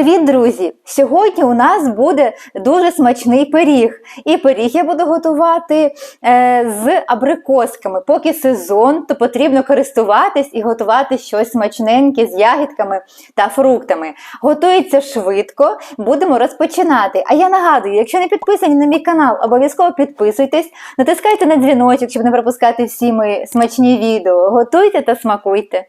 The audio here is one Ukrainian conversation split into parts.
Привіт, друзі! Сьогодні у нас буде дуже смачний пиріг. І пиріг я буду готувати е, з абрикосками. Поки сезон, то потрібно користуватись і готувати щось смачненьке з ягідками та фруктами. Готується швидко, будемо розпочинати. А я нагадую, якщо не підписані на мій канал, обов'язково підписуйтесь, натискайте на дзвіночок, щоб не пропускати всі мої смачні відео. Готуйте та смакуйте!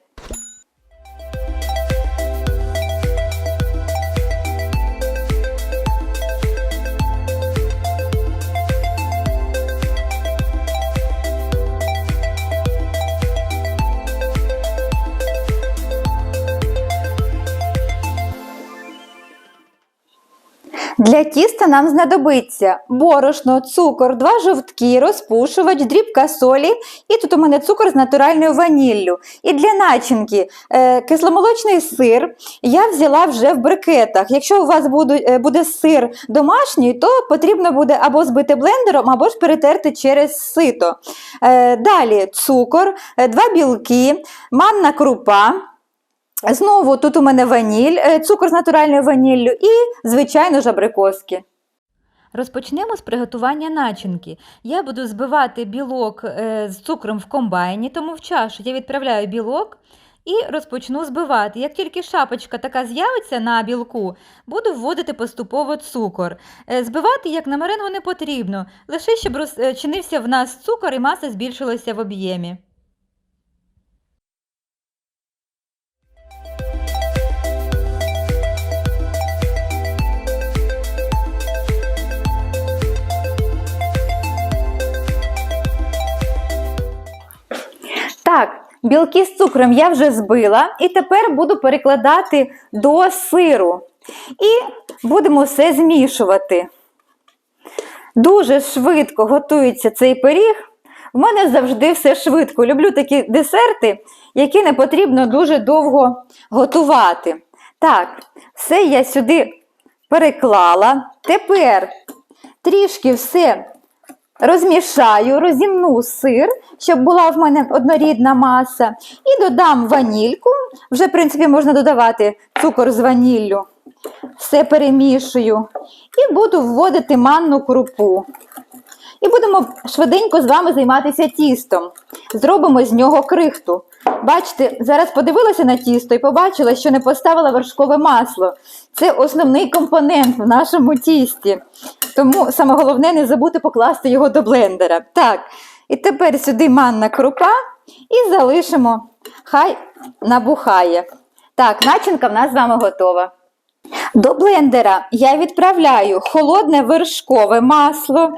Для тіста нам знадобиться борошно, цукор, два жовтки, розпушувач, дрібка солі. І тут у мене цукор з натуральною ваніллю. І для начинки е, кисломолочний сир я взяла вже в брикетах. Якщо у вас буде, буде сир домашній, то потрібно буде або збити блендером, або ж перетерти через сито. Е, далі цукор, е, два білки, манна крупа. Знову тут у мене ваніль, е, цукор з натуральною ваніллю і, звичайно ж, абрикоски. Розпочнемо з приготування начинки. Я буду збивати білок е, з цукром в комбайні, тому в чашу я відправляю білок і розпочну збивати. Як тільки шапочка така з'явиться на білку, буду вводити поступово цукор. Е, Збивати як на меренгу не потрібно, лише щоб розчинився в нас цукор і маса збільшилася в об'ємі. Білки з цукром я вже збила, і тепер буду перекладати до сиру. І будемо все змішувати. Дуже швидко готується цей пиріг. В мене завжди все швидко. Люблю такі десерти, які не потрібно дуже довго готувати. Так, все я сюди переклала. Тепер трішки все розмішаю, розімну сир, щоб була в мене однорідна маса, і додам ванільку. Вже, в принципі, можна додавати цукор з ваніллю. Все перемішую. І буду вводити манну крупу. І будемо швиденько з вами займатися тістом. Зробимо з нього крихту. Бачите, зараз подивилася на тісто і побачила, що не поставила вершкове масло. Це основний компонент в нашому тісті. Тому саме головне не забути покласти його до блендера. Так, і тепер сюди манна крупа і залишимо, хай набухає. Так, начинка в нас з вами готова. До блендера я відправляю холодне вершкове масло.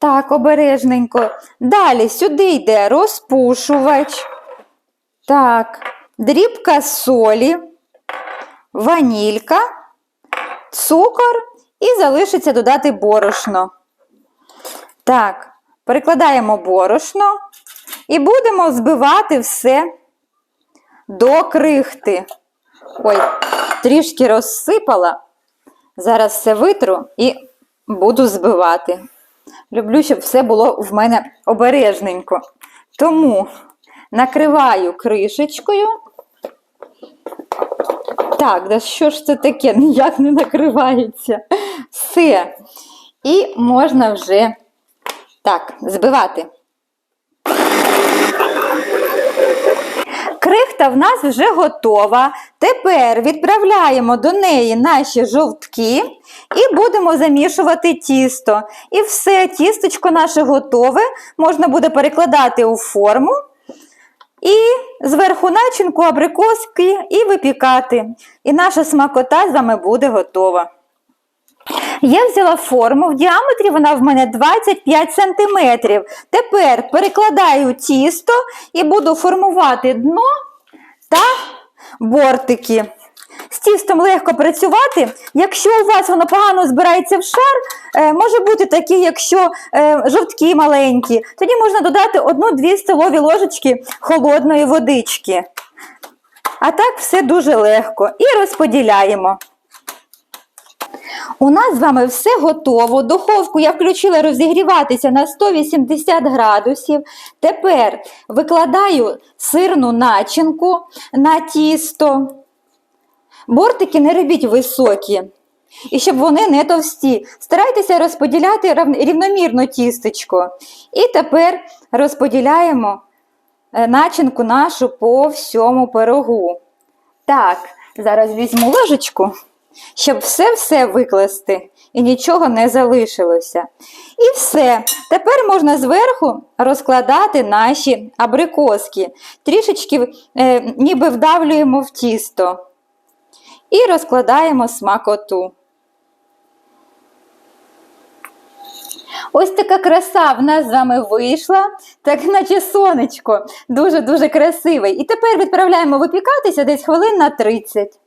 Так, обережненько. Далі сюди йде розпушувач. Так, дрібка солі, ванілька, цукор і залишиться додати борошно. Так, перекладаємо борошно і будемо збивати все до крихти. Ой, трішки розсипала. Зараз все витру і буду збивати. Люблю, щоб все було в мене обережненько. Тому накриваю кришечкою. Так, да що ж це таке? Ніяк не накривається. Все. І можна вже так, збивати. Крихта в нас вже готова. Тепер відправляємо до неї наші жовтки і будемо замішувати тісто. І все, тістечко наше готове. Можна буде перекладати у форму. І зверху начинку абрикоски і випікати. І наша смакота з вами буде готова. Я взяла форму, в діаметрі вона в мене 25 см. Тепер перекладаю тісто і буду формувати дно та бортики. З тістом легко працювати. Якщо у вас воно погано збирається в шар, е, може бути такі, якщо е, жовтки маленькі, тоді можна додати 1-2 столові ложечки холодної водички. А так все дуже легко. І розподіляємо. У нас з вами все готово. Духовку я включила розігріватися на 180 градусів. Тепер викладаю сирну начинку на тісто. бортики не робіть високі. І щоб вони не товсті. Старайтеся розподіляти рівномірно тістечко. І тепер розподіляємо е, начинку нашу по всьому пирогу. Так, зараз візьму ложечку, щоб все-все викласти і нічого не залишилося. І все. Тепер можна зверху розкладати наші абрикоски. Трішечки е, ніби вдавлюємо в тісто. І розкладаємо смакоту. Ось така краса в нас з вами вийшла, так наче сонечко. Дуже-дуже красивий. І тепер відправляємо випікатися десь хвилин на 30.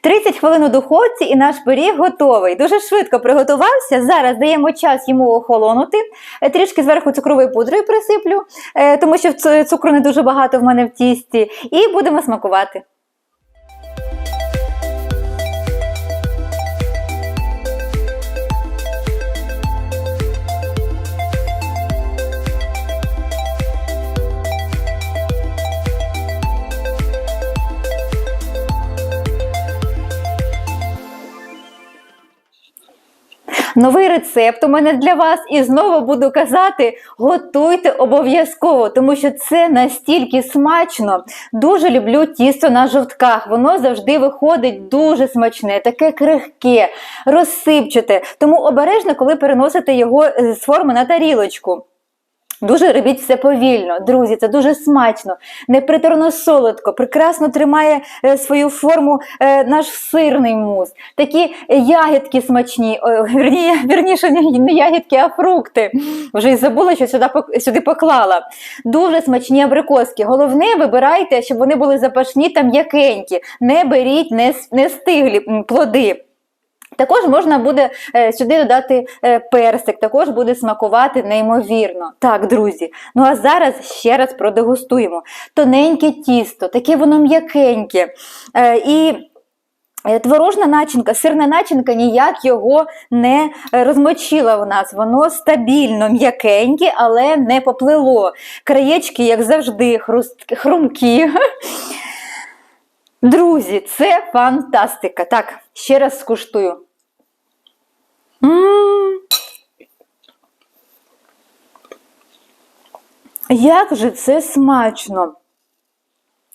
30 хвилин у духовці і наш пиріг готовий. Дуже швидко приготувався. Зараз даємо час йому охолонути. Е, Трішки зверху цукрової пудрою присиплю, е, тому що цукру не дуже багато в мене в тісті. І будемо смакувати. Новий рецепт у мене для вас, і знову буду казати: готуйте обов'язково, тому що це настільки смачно. Дуже люблю тісто на жовтках. Воно завжди виходить дуже смачне, таке крихке, розсипчате. Тому обережно, коли переносите його е, з форми на тарілочку. Дуже робіть все повільно, друзі, це дуже смачно, неприторно солодко, прекрасно тримає е, свою форму е, наш сирний мус. Такі ягідки смачні, вірні, вірніше, не, ягідки, а фрукти. Вже й забула, що сюди, сюди поклала. Дуже смачні абрикоски. Головне, вибирайте, щоб вони були запашні та м'якенькі. Не беріть не, не стиглі плоди. Також можна буде е, сюди додати е, персик, також буде смакувати неймовірно. Так, друзі. Ну а зараз ще раз продегустуємо. Тоненьке тісто, таке воно м'якеньке. Е, і Творожна начинка, сирна начинка ніяк його не розмочила в нас. Воно стабільно м'якеньке, але не поплило. Краєчки, як завжди, хрумкі. Друзі, це фантастика. Так, ще раз скуштую. Як же це смачно!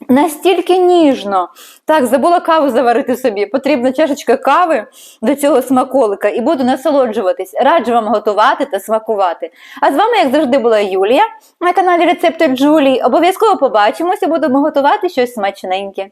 Настільки ніжно. Так, забула каву заварити собі. Потрібна чашечка кави до цього смаколика і буду насолоджуватись. Раджу вам готувати та смакувати. А з вами, як завжди, була Юлія на каналі Рецепти Джулії. Обов'язково побачимося, будемо готувати щось смачненьке.